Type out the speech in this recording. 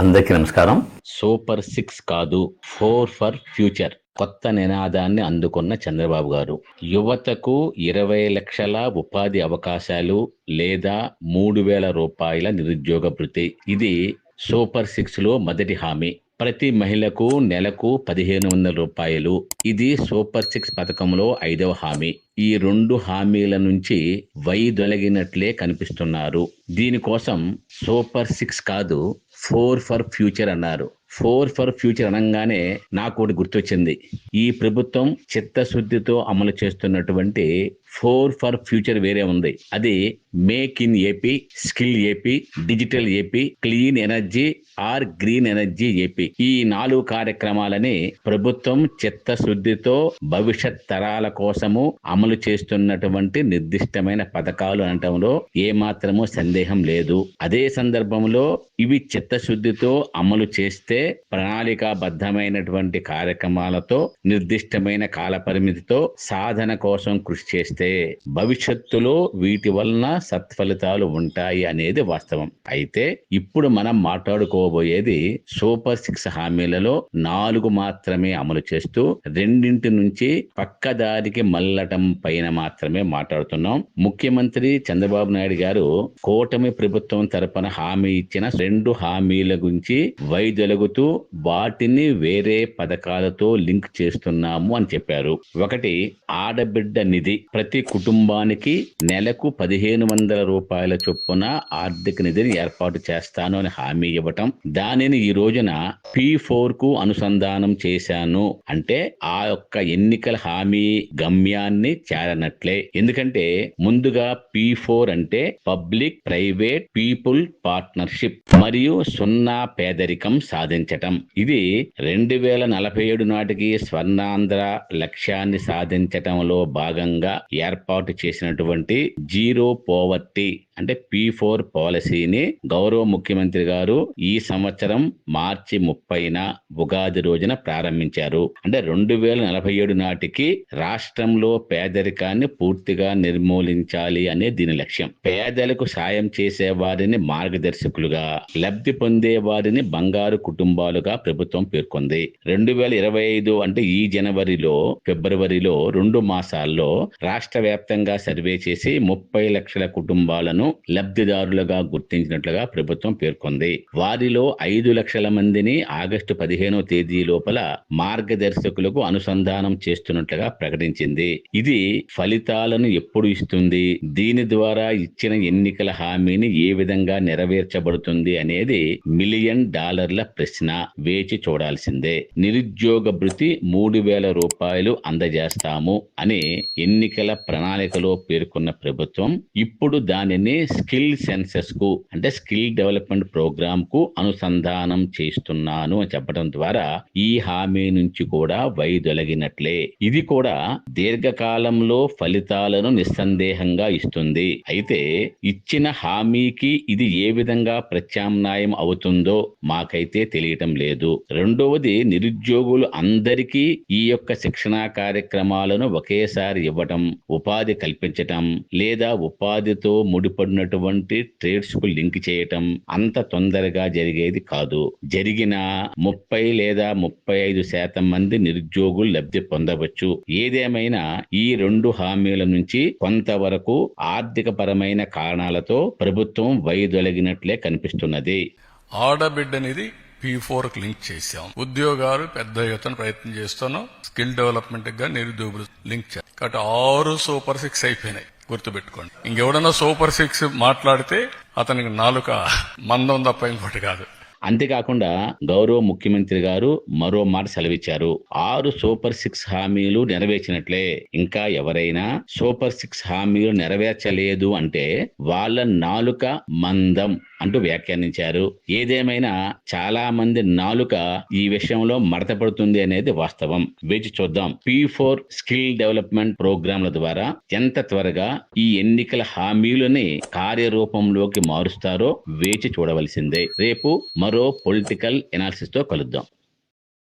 అందరికీ నమస్కారం. Super six కాదు ఫోర్ ఫర్ ఫ్యూచర్. కొత్త నినాదాన్ని అందుకున్న చంద్రబాబు గారు. యువతకు ఇరవై లక్షల ఉపాధి అవకాశాలు లేదా మూడు వేల రూపాయల నిరుద్యోగ భృతి. ఇది సూపర్ సిక్స్లో మొదటి హామీ. ప్రతి మహిళకు నెలకు పదిహేను వందల రూపాయలు. ఇది సూపర్ సిక్స్ పథకంలో ఐదవ హామీ. ఈ రెండు హామీల నుంచి వైదొలగినట్లే కనిపిస్తున్నారు. దీనికోసం సూపర్ సిక్స్ కాదు ఫోర్ ఫర్ ఫ్యూచర్ అన్నారు. ఫోర్ ఫర్ ఫ్యూచర్ అనగానే నాకు ఒకటి గుర్తొచ్చింది. ఈ ప్రభుత్వం చిత్తశుద్ధితో అమలు చేస్తున్నటువంటి ఫోర్ ఫర్ ఫ్యూచర్ వేరే ఉంది. అది make in AP skill AP digital AP clean energy or green energy AP. ఈ నాలుగు కార్యక్రమాలని ప్రభుత్వం చిత్తశుద్ధితో భవిష్యత్ తరాల కోసము అమలు చేస్తున్నటువంటి నిర్దిష్టమైన పథకాలు అనటంలో ఏమాత్రము సందేహం లేదు. అదే సందర్భంలో ఇవి చిత్తశుద్ధితో అమలు చేస్తే ప్రణాళికాబద్ధమైనటువంటి కార్యక్రమాలతో నిర్దిష్టమైన కాల పరిమితితో సాధన కోసం కృషి చేస్తే భవిష్యత్తులో వీటి వలన సత్ఫలితాలు ఉంటాయి అనేది వాస్తవం. అయితే ఇప్పుడు మనం మాట్లాడుకోబోయేది సూపర్ సిక్స్ హామీలలో నాలుగు మాత్రమే అమలు చేస్తూ రెండింటి నుంచి పక్కదారికి మల్లటం పైన మాత్రమే మాట్లాడుతున్నాం. ముఖ్యమంత్రి చంద్రబాబు నాయుడు గారు కూటమి ప్రభుత్వం తరపున హామీ ఇచ్చిన రెండు హామీల గురించి వైదొలుగుతూ వాటిని వేరే పథకాలతో లింక్ చేస్తున్నాము అని చెప్పారు. ఒకటి ఆడబిడ్డ నిధి ప్రతి ప్రతి కుటుంబానికి నెలకు పదిహేను వందల రూపాయల చొప్పున ఆర్థిక నిధిని ఏర్పాటు చేస్తాను అని హామీ ఇవ్వటం. దానిని ఈ రోజున పి ఫోర్కు అనుసంధానం చేశాను. అంటే ఆ యొక్క ఎన్నికల హామీ గమ్యాన్ని చేరనట్లే. ఎందుకంటే ముందుగా పి ఫోర్ అంటే పబ్లిక్ ప్రైవేట్ పీపుల్ పార్ట్నర్షిప్ మరియు సున్నా పేదరికం సాధించటం. ఇది రెండు వేల నలభై ఏడు నాటికి స్వర్ణాంధ్ర లక్ష్యాన్ని సాధించటంలో భాగంగా ఏర్పాటు చేసినటువంటి జీరో పోవర్టీ అంటే పి ఫోర్ పాలసీని గౌరవ ముఖ్యమంత్రి గారు ఈ సంవత్సరం మార్చి ముప్పైన ఉగాది రోజున ప్రారంభించారు. అంటే రెండు వేల నలభై ఏడు నాటికి రాష్ట్రంలో పేదరికాన్ని పూర్తిగా నిర్మూలించాలి అనే దీని లక్ష్యం. పేదలకు సాయం చేసే వారిని మార్గదర్శకులుగా లబ్ధి పొందే వారిని బంగారు కుటుంబాలుగా ప్రభుత్వం పేర్కొంది. రెండు వేల ఇరవై ఐదు అంటే ఈ జనవరిలో ఫిబ్రవరిలో రెండు మాసాల్లో రాష్ట్ర వ్యాప్తంగా సర్వే చేసి ముప్పై లక్షల కుటుంబాలను లబ్ధిదారులుగా గుర్తించినట్లుగా ప్రభుత్వం పేర్కొంది. వారిలో ఐదు లక్షల మందిని ఆగస్టు పదిహేనో తేదీ లోపల మార్గదర్శకులకు అనుసంధానం చేస్తున్నట్లుగా ప్రకటించింది. ఇది ఫలితాలను ఎప్పుడు ఇస్తుంది? దీని ద్వారా ఇచ్చిన ఎన్నికల హామీని ఏ విధంగా నెరవేర్చబడుతుంది అనేది మిలియన్ డాలర్ల ప్రశ్న వేచి చూడాల్సిందే. నిరుద్యోగ భృతి మూడు వేల రూపాయలు అందజేస్తాము అని ఎన్నికల ప్రణాళికలో పేర్కొన్న ప్రభుత్వం ఇప్పుడు దానిని స్కిల్ సెన్సెస్కు అంటే స్కిల్ డెవలప్మెంట్ ప్రోగ్రామ్కు అనుసంధానం చేస్తున్నాను అని చెప్పడం ద్వారా ఈ హామీ నుంచి కూడా వైదొలగినట్లే. ఇది కూడా దీర్ఘకాలంలో ఫలితాలను నిస్సందేహంగా ఇస్తుంది. అయితే ఇచ్చిన హామీకి ఇది ఏ విధంగా ప్రత్యామ్నాయం అవుతుందో మాకైతే తెలియటం లేదు. రెండవది నిరుద్యోగులు అందరికీ ఈ యొక్క శిక్షణా కార్యక్రమాలను ఒకేసారి ఇవ్వటం ఉపాధి కల్పించటం లేదా ఉపాధితో ముడిపడినటువంటి ట్రేడ్స్కు లింక్ చేయటం అంత తొందరగా జరిగేది కాదు. జరిగిన ముప్పై లేదా ముప్పై ఐదు శాతం మంది నిరుద్యోగులు లబ్ధి పొందవచ్చు. ఏదేమైనా ఈ రెండు హామీల నుంచి కొంతవరకు ఆర్థిక పరమైన కారణాలతో ప్రభుత్వం వైదొలగినట్లే కనిపిస్తున్నది. ఆడబిడ్డ అనేది పీ ఫోర్కి లింక్ చేశాం. ఉద్యోగాలు పెద్ద ఎత్తున ప్రయత్నం చేస్తున్నాం. స్కిల్ డెవలప్మెంట్గా నిరుద్యోగులు లింక్ చేస్తాం కాబట్టి ఆరు సూపర్ సిక్స్ అయిపోయినాయి. గుర్తుపెట్టుకోండి. ఇంకెవడన్నా సూపర్ సిక్స్ మాట్లాడితే అతనికి నాలుక మందం తప్ప ఇంకోటి కాదు. అంతేకాకుండా గౌరవ ముఖ్యమంత్రి గారు మరో మాట సెలవిచ్చారు. ఆరు సూపర్ సిక్స్ హామీలు నెరవేర్చినట్లే. ఇంకా ఎవరైనా సూపర్ సిక్స్ హామీలు నెరవేర్చలేదు అంటే వాళ్ళ నాలుక మందం అంటూ వ్యాఖ్యానించారు. ఏదేమైనా చాలా మంది నాలుక ఈ విషయంలో మడత పడుతుంది అనేది వాస్తవం. వేచి చూద్దాం. పి ఫోర్ స్కిల్ డెవలప్మెంట్ ప్రోగ్రాంల ద్వారా ఎంత త్వరగా ఈ ఎన్నికల హామీలని కార్యరూపంలోకి మారుస్తారో వేచి చూడవలసిందే. రేపు మరో పొలిటికల్ ఎనాలిసిస్తో కలుద్దాం.